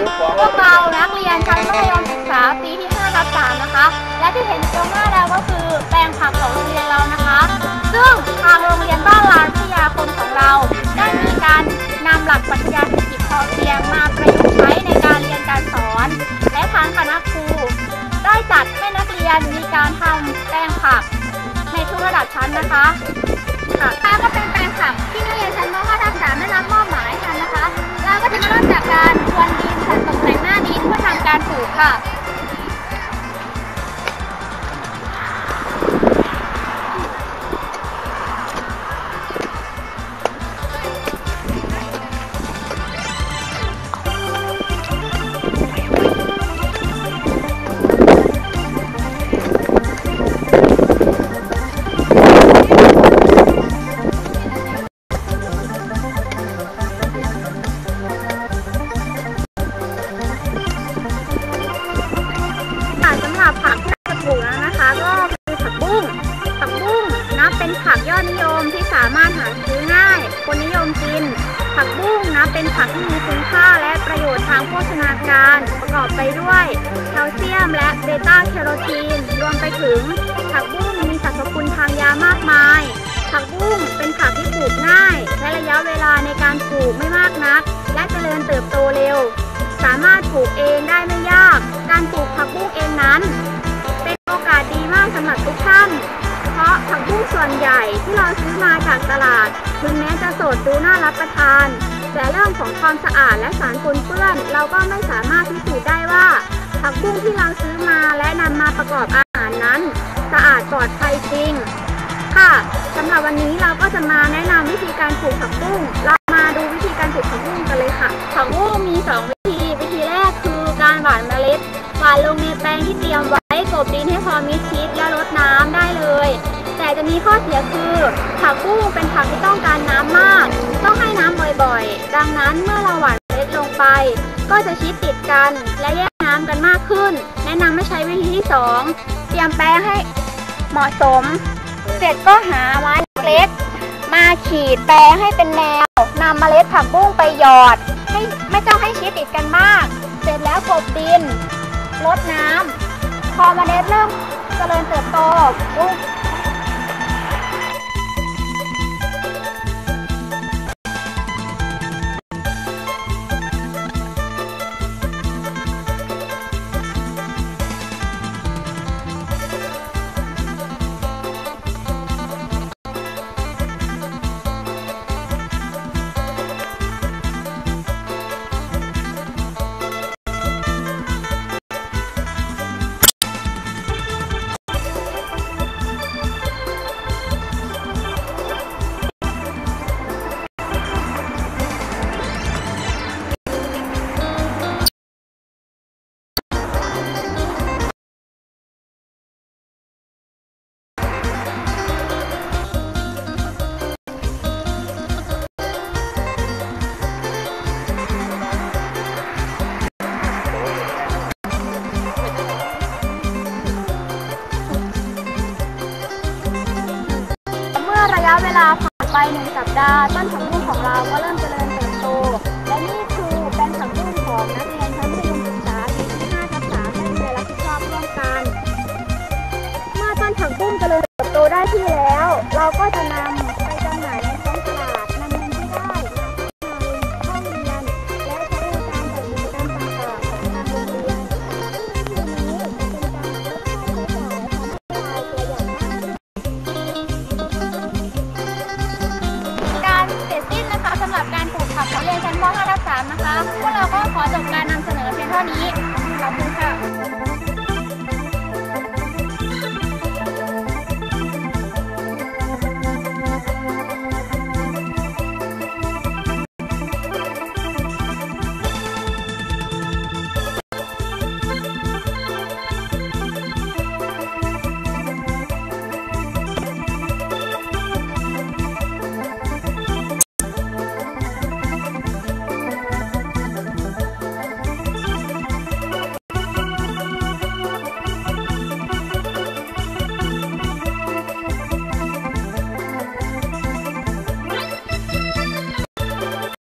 เรียนชั้นมัธยมศึกษาปีที่5ทับ3นะคะ และที่เห็นตรงหน้าเราก็คือแปลงผักของโรงเรียนเรานะคะ ซึ่งทางโรงเรียนบ้านลานพิทยาคมของเรา ได้มีการนำหลักปรัชญาเศรษฐกิจพอเพียงมาประยุกต์ใช้ในการเรียนการสอน และทางคณะครู ได้จัดให้นักเรียนมีการทำแปลงผักในทุกระดับชั้นนะคะค่ะก็เป็นแปลงผักที่นักเรียนชั้นม .5 ค่ะ ประโยชน์ทางโภชนาการประกอบไปด้วยแคลเซียมและเบต้าแคโรทีน รวมไปถึงผักบุ้งมีสรรพคุณทางยามากมาย ผักบุ้งเป็นผักที่ปลูกง่ายใช้ระยะเวลาในการปลูกไม่มากนัก และเจริญเติบโตเร็ว สามารถปลูกเองได้ไม่ยาก การปลูกผักบุ้งเองนั้น เป็นโอกาสดีมากสำหรับทุกท่าน เพราะผักบุ้งส่วนใหญ่ที่เราซื้อมาจากตลาด ถึงแม้จะสดดูน่ารับประทาน แต่เรื่องของความสะอาดและสารปนเปื้อน เราก็ไม่สามารถพิสูจน์ได้ว่าผักบุ้งที่เราซื้อมาและนำมาประกอบอาหารนั้น สะอาดปลอดภัยจริง ค่ะสำหรับวันนี้เราก็จะมาแนะนำวิธีการปลูกผักบุ้งเรามาดูวิธีการปลูกผักบุ้งกันเลยค่ะผักบุ้งมี 2 วิธี วิธีแรกคือการหว่านเมล็ดหว่านลงในแปลงที่เตรียมไว้กบดินให้พอมิดชิดและรดน้ำได้เลย แต่จะมีข้อเสียคือผักบุ้งเป็นผักที่ต้องการน้ำมาก ต้องให้น้ำ บ่อยๆ ดังนั้นเมื่อเราหว่านเมล็ดลงไป ก็จะชิดติดกันและแยกน้ำกันมากขึ้น แนะนำให้ใช้วิธีที่สองเตรียมแปลงให้เหมาะสม เสร็จก็หาไม้เล็ก มาขีดแปลงให้เป็นแนวนำเมล็ดผักบุ้งไปหยอด ให้ไม่ต้องให้ชิดติดกันมาก เสร็จแล้วกบดินรดน้ำพอเมล็ดเริ่มเจริญเติบโต ดาห์ต้นผักบุ้งของเราก็เริ่มเจริญเติบโต และนี่คือแปลงผักบุ้งของนักเรียนชั้นมัธยมศึกษาปีที่5ทับ3ได้มีรับผิดชอบร่วมกัน เมื่อต้นผักบุ้งเจริญเติบโตได้ที่แล้ว เราก็จะนำ นะคะ พวกเราก็ขอจบการนำเสนอเพียงเท่านี้ ขอบคุณค่ะ